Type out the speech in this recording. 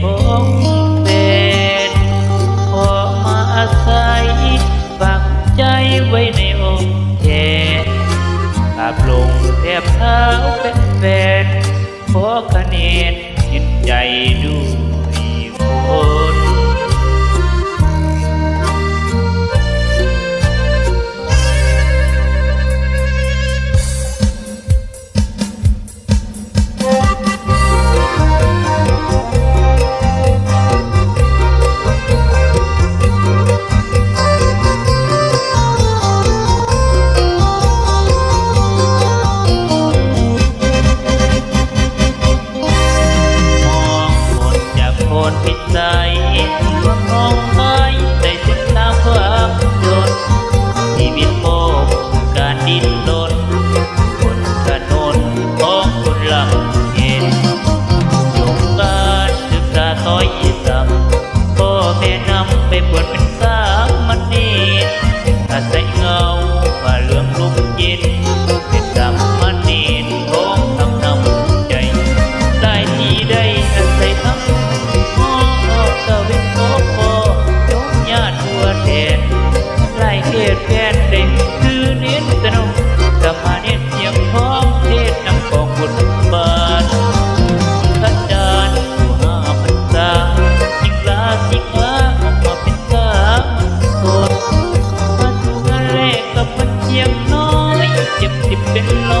ของเป็นขอมาอาศัยฝังใจไว้ในองค์แทนกราบลงแทบเท้าเป็นแฟนขอคะแนนยิตใจดู ดพิสัย เจ็บดิบเป็นโล